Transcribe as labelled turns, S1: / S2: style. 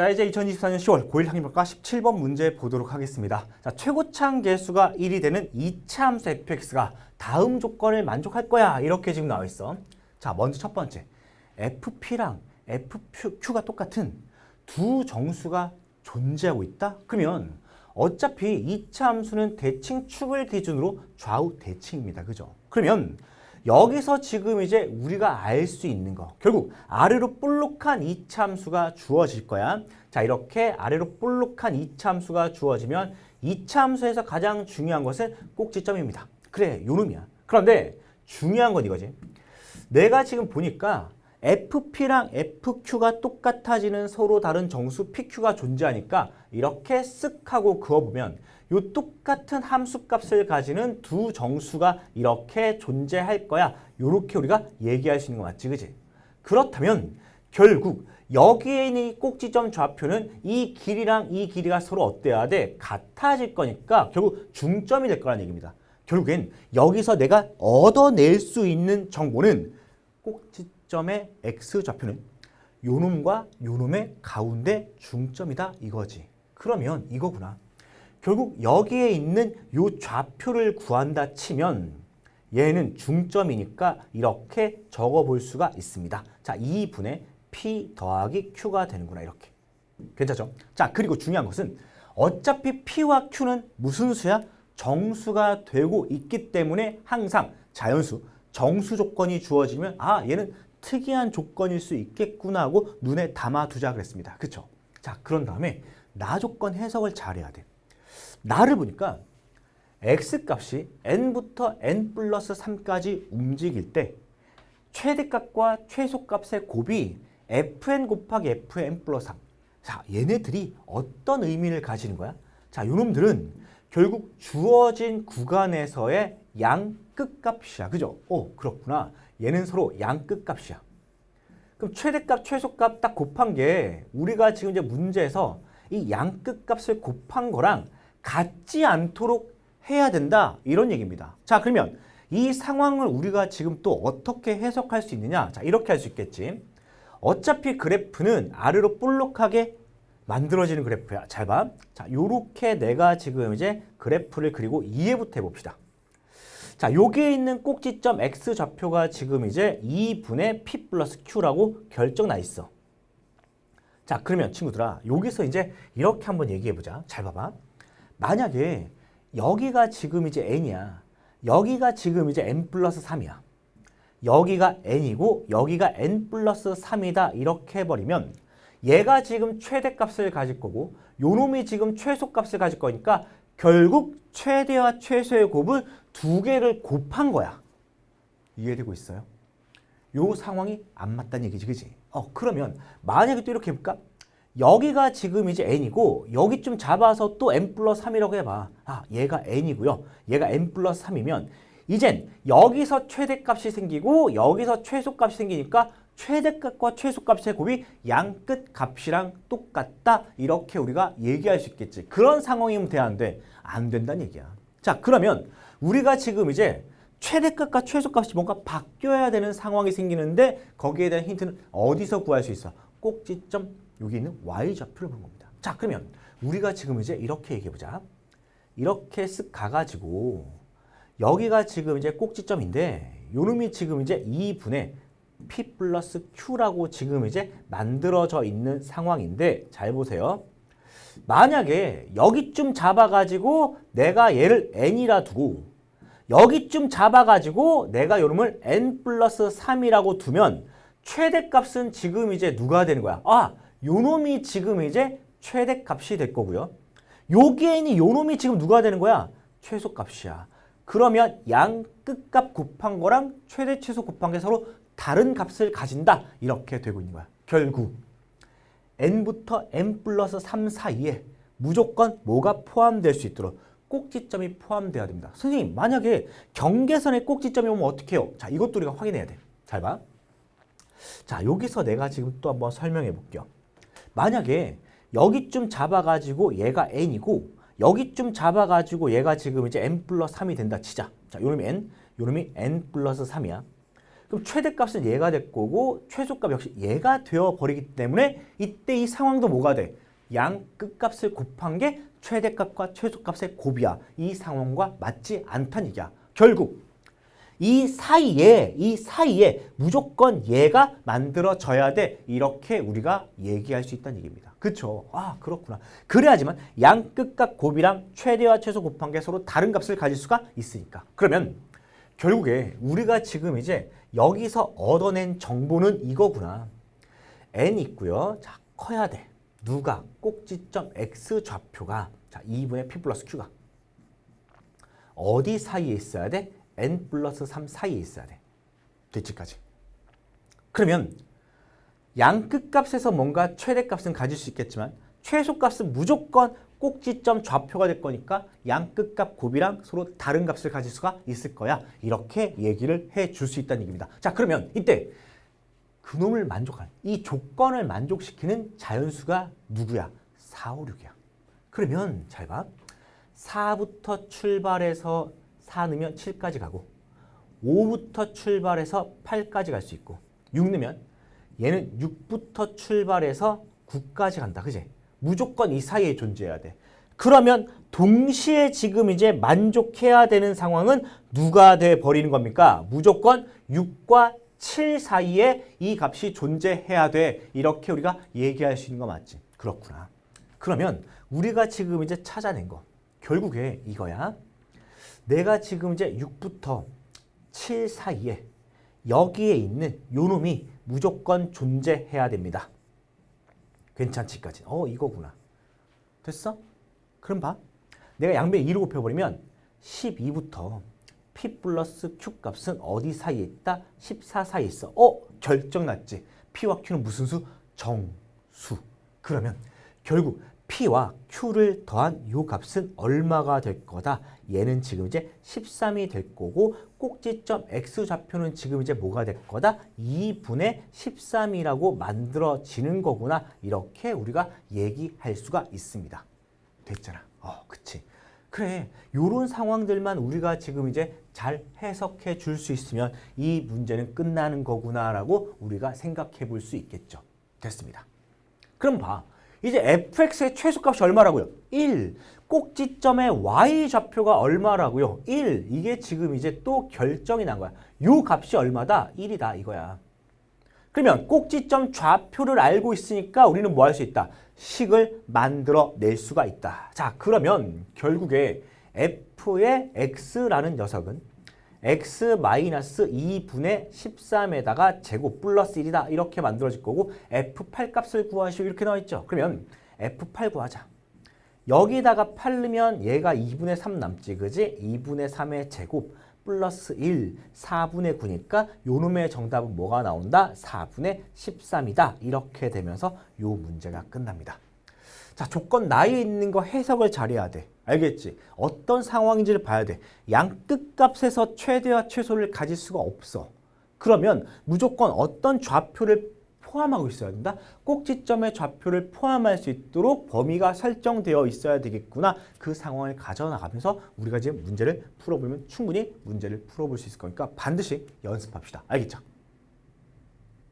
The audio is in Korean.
S1: 자 이제 2024년 10월 고1 학년과 17번 문제 보도록 하겠습니다. 자 최고창 개수가 1이 되는 2차 함수 fx가 다음 조건을 만족할 거야 이렇게 지금 나와 있어. 자 먼저 첫 번째 fp랑 fq가 똑같은 두 정수가 존재하고 있다? 그러면 어차피 2차 함수는 대칭 축을 기준으로 좌우 대칭입니다. 그죠? 그러면 여기서 지금 이제 우리가 알 수 있는 거 결국 아래로 볼록한 2차 함수가 주어질 거야. 자 이렇게 아래로 볼록한 2차 함수가 주어지면 2차 함수에서 가장 중요한 것은 꼭지점입니다. 그래 요 놈이야. 그런데 중요한 건 이거지. 내가 지금 보니까 FP랑 FQ가 똑같아지는 서로 다른 정수 PQ가 존재하니까 이렇게 쓱 하고 그어보면 요 똑같은 함수값을 가지는 두 정수가 이렇게 존재할 거야. 요렇게 우리가 얘기할 수 있는 거 맞지, 그지? 그렇다면 결국 여기에 있는 이 꼭지점 좌표는 이 길이랑 이 길이가 서로 어때야 돼? 같아질 거니까 결국 중점이 될 거라는 얘기입니다. 결국엔 여기서 내가 얻어낼 수 있는 정보는 꼭지 점의 x 좌표는 요놈과 요놈의 가운데 중점이다 이거지. 그러면 이거구나. 결국 여기에 있는 요 좌표를 구한다 치면 얘는 중점이니까 이렇게 적어 볼 수가 있습니다. 자, 2분의 p 더하기 q가 되는구나 이렇게. 괜찮죠? 자, 그리고 중요한 것은 어차피 p와 q는 무슨 수야? 정수가 되고 있기 때문에 항상 자연수, 정수 조건이 주어지면 아, 얘는 특이한 조건일 수 있겠구나 하고 눈에 담아두자 그랬습니다. 그쵸? 자, 그런 다음에 나 조건 해석을 잘해야 돼. 나를 보니까 x값이 n부터 n 플러스 3까지 움직일 때 최대값과 최소값의 곱이 fn 곱하기 fn 플러스 3. 자, 얘네들이 어떤 의미를 가지는 거야? 자, 요놈들은 결국 주어진 구간에서의 양 끝값이야. 그죠? 오, 그렇구나. 얘는 서로 양 끝값이야. 그럼 최대값, 최소값 딱 곱한 게 우리가 지금 이제 문제에서 이 양 끝값을 곱한 거랑 같지 않도록 해야 된다. 이런 얘기입니다. 자, 그러면 이 상황을 우리가 지금 또 어떻게 해석할 수 있느냐? 자, 이렇게 할 수 있겠지. 어차피 그래프는 아래로 볼록하게 만들어지는 그래프야. 잘 봐. 자, 요렇게 내가 지금 이제 그래프를 그리고 이해부터 해봅시다. 자, 여기에 있는 꼭지점 x 좌표가 지금 이제 2분의 p 플러스 q라고 결정 나 있어. 자, 그러면 친구들아, 여기서 이제 이렇게 한번 얘기해 보자. 잘 봐봐. 만약에 여기가 지금 이제 n이야. 여기가 지금 이제 n 플러스 3이야. 여기가 n이고 여기가 n 플러스 3이다 이렇게 해버리면 얘가 지금 최대값을 가질 거고 요놈이 지금 최소값을 가질 거니까 결국 최대와 최소의 곱을 두 개를 곱한 거야. 이해되고 있어요? 요 상황이 안 맞다는 얘기지, 그지? 어, 그러면 만약에 또 이렇게 해볼까? 여기가 지금 이제 n이고 여기 좀 잡아서 또 n 플러스 3이라고 해봐. 아, 얘가 n이고요. 얘가 n 플러스 3이면 이젠 여기서 최대값이 생기고 여기서 최소값이 생기니까 최대값과 최소값의 곱이 양끝 값이랑 똑같다 이렇게 우리가 얘기할 수 있겠지 그런 상황이면 돼안돼 안 된다는 얘기야 자 그러면 우리가 지금 이제 최대값과 최소값이 뭔가 바뀌어야 되는 상황이 생기는데 거기에 대한 힌트는 어디서 구할 수 있어? 꼭지점 여기 있는 y 좌표를 보는 겁니다. 자 그러면 우리가 지금 이제 이렇게 얘기해 보자. 이렇게 쓱 가가지고 여기가 지금 이제 꼭지점인데 요놈이 지금 이제 2분의 P 플러스 Q라고 지금 이제 만들어져 있는 상황인데 잘 보세요. 만약에 여기쯤 잡아가지고 내가 얘를 n이라 두고 여기쯤 잡아가지고 내가 요놈을 n 플러스 3이라고 두면 최대값은 지금 이제 누가 되는 거야? 아, 요놈이 지금 이제 최대값이 될 거고요. 여기에 있는 요놈이 지금 누가 되는 거야? 최소값이야. 그러면 양 끝값 곱한 거랑 최대 최소 곱한 게 서로 다른 값을 가진다. 이렇게 되고 있는 거야. 결국 n부터 n 플러스 3 사이에 무조건 뭐가 포함될 수 있도록 꼭지점이 포함돼야 됩니다. 선생님 만약에 경계선에 꼭지점이 오면 어떻게 해요? 자 이것도 우리가 확인해야 돼. 잘 봐. 자 여기서 내가 지금 또 한번 설명해 볼게요. 만약에 여기쯤 잡아가지고 얘가 n이고 여기쯤 잡아가지고 얘가 지금 이제 n 플러스 3이 된다 치자. 자 요놈이 n, 요놈이 n 플러스 3이야. 그럼 최대값은 얘가 될 거고 최소값 역시 얘가 되어 버리기 때문에 이때 이 상황도 뭐가 돼? 양 끝값을 곱한 게 최대값과 최소값의 곱이야. 이 상황과 맞지 않다는 얘기야. 결국 이 사이에 이 사이에 무조건 얘가 만들어져야 돼 이렇게 우리가 얘기할 수 있다는 얘기입니다. 그렇죠? 아 그렇구나. 그래야지만 양 끝값 곱이랑 최대와 최소 곱한 게 서로 다른 값을 가질 수가 있으니까. 그러면 결국에 우리가 지금 이제 여기서 얻어낸 정보는 이거구나. n 있고요. 자 커야 돼. 누가 꼭지점 x 좌표가 자 2분의 p 플러스 q가 어디 사이에 있어야 돼? n 플러스 3 사이에 있어야 돼. 대치까지. 그러면 양 끝값에서 뭔가 최대값은 가질 수 있겠지만 최소값은 무조건 꼭지점 좌표가 될 거니까 양 끝값 곱이랑 서로 다른 값을 가질 수가 있을 거야. 이렇게 얘기를 해 줄 수 있다는 얘기입니다. 자, 그러면 이때 그놈을 만족하는 이 조건을 만족시키는 자연수가 누구야? 4, 5, 6이야. 그러면 잘 봐. 4부터 출발해서 4 넣으면 7까지 가고 5부터 출발해서 8까지 갈 수 있고 6 넣으면 얘는 6부터 출발해서 9까지 간다. 그지? 무조건 이 사이에 존재해야 돼. 그러면 동시에 지금 이제 만족해야 되는 상황은 누가 돼 버리는 겁니까? 무조건 6과 7 사이에 이 값이 존재해야 돼. 이렇게 우리가 얘기할 수 있는 거 맞지? 그렇구나. 그러면 우리가 지금 이제 찾아낸 거 결국에 이거야. 내가 지금 이제 6부터 7 사이에 여기에 있는 요 놈이 무조건 존재해야 됩니다. 괜찮지까지. 어 이거구나. 됐어? 그럼 봐. 내가 양변 2로 곱해버리면 12부터 p 플러스 q 값은 어디 사이에 있다? 14 사이에 있어. 어? 결정 났지. p와 q는 무슨 수? 정수. 그러면 결국 p와 q를 더한 요 값은 얼마가 될 거다? 얘는 지금 이제 13이 될 거고 꼭지점 x 좌표는 지금 이제 뭐가 될 거다? 2분의 13이라고 만들어지는 거구나. 이렇게 우리가 얘기할 수가 있습니다. 됐잖아. 어, 그치. 그래. 요런 상황들만 우리가 지금 이제 잘 해석해 줄 수 있으면 이 문제는 끝나는 거구나라고 우리가 생각해 볼 수 있겠죠. 됐습니다. 그럼 봐. 이제 fx의 최소값이 얼마라고요? 1. 꼭지점의 y 좌표가 얼마라고요? 1. 이게 지금 이제 또 결정이 난 거야. 요 값이 얼마다? 1이다 이거야. 그러면 꼭지점 좌표를 알고 있으니까 우리는 뭐 할 수 있다? 식을 만들어 낼 수가 있다. 자, 그러면 결국에 f의 x라는 녀석은 x-2분의 13에다가 제곱 플러스 1이다. 이렇게 만들어질 거고 f8 값을 구하시오. 이렇게 나와 있죠. 그러면 f8 구하자. 여기다가 8 넣으면 얘가 2분의 3 남지. 그지? 2분의 3의 제곱 플러스 1, 4분의 9니까 요놈의 정답은 뭐가 나온다? 4분의 13이다. 이렇게 되면서 요 문제가 끝납니다. 자, 조건 나에 있는 거 해석을 잘해야 돼. 알겠지? 어떤 상황인지를 봐야 돼. 양 끝값에서 최대와 최소를 가질 수가 없어. 그러면 무조건 어떤 좌표를 포함하고 있어야 된다. 꼭지점의 좌표를 포함할 수 있도록 범위가 설정되어 있어야 되겠구나. 그 상황을 가져나가면서 우리가 지금 문제를 풀어보면 충분히 문제를 풀어볼 수 있을 거니까 반드시 연습합시다. 알겠죠?